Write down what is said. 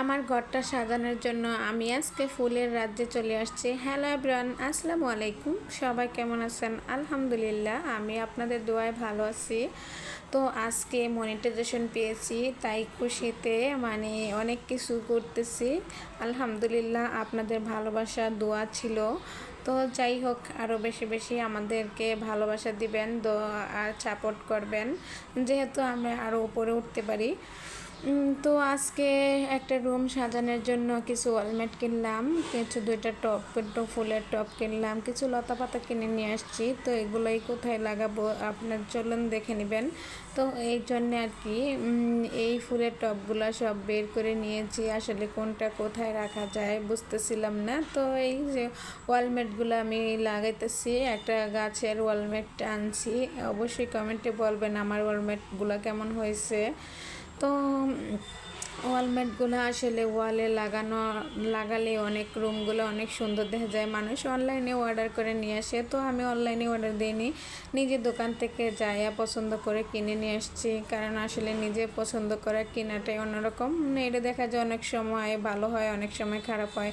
আমার ঘরটা সাজানোর জন্য আমি আজকে ফুলের রাজ্যে চলে আসছি। হ্যালো এভরিওয়ান আসসালামু আলাইকুম। সবাই কেমন আছেন? আলহামদুলিল্লাহ, আমি আপনাদের দোয়ায় ভালো আছি। তো আজকে মনিটাইজেশন পেয়েছি, তাই খুশিতে মানে অনেক কিছু করতেছি। আলহামদুলিল্লাহ, আপনাদের ভালোবাসা, দোয়া ছিল। তো যাই হোক আরও বেশি বেশি আমাদেরকে ভালোবাসা দিবেন, দোয়া আর সাপোর্ট করবেন। যেহেতু আমরা আরও উপরে উঠতে পারি। তো আজকে একটা রুম সাজানোর জন্য কিছু ওয়ালমেট কিনলাম, কিছু দুইটা টপ ফুলের টপ কিনলাম, কিছু লতা পাতা কিনে নিয়ে আসছি। তো এগুলোই কোথায় লাগাবো আপনার চলুন দেখে নেবেন। তো এই জন্য আর কি এই ফুলের টপগুলো সব বের করে নিয়েছি। আসলে কোনটা কোথায় রাখা যায় বুঝতেছিলাম না। তো এই যে ওয়ালমেটগুলো আমি লাগাইতেছি, একটা গাছের ওয়ালমেট আনছি। অবশ্যই কমেন্টে বলবেন আমার ওয়ালমেটগুলো কেমন হয়েছে। তো ওয়ালমেটগুলো আসলে ওয়ালে লাগানো, লাগালে অনেক রুমগুলো অনেক সুন্দর দেখা যায়। মানুষ অনলাইনে অর্ডার করে নিয়ে আসে। তো আমি অনলাইনে অর্ডার দিইনি। নিজে দোকান থেকে যাইয়া পছন্দ করে কিনে নিয়ে আসছি। কারণ আসলে নিজে পছন্দ করা কেনাটাই অন্যরকম। এটা দেখা যায় অনেক সময় ভালো হয়, অনেক সময় খারাপ হয়।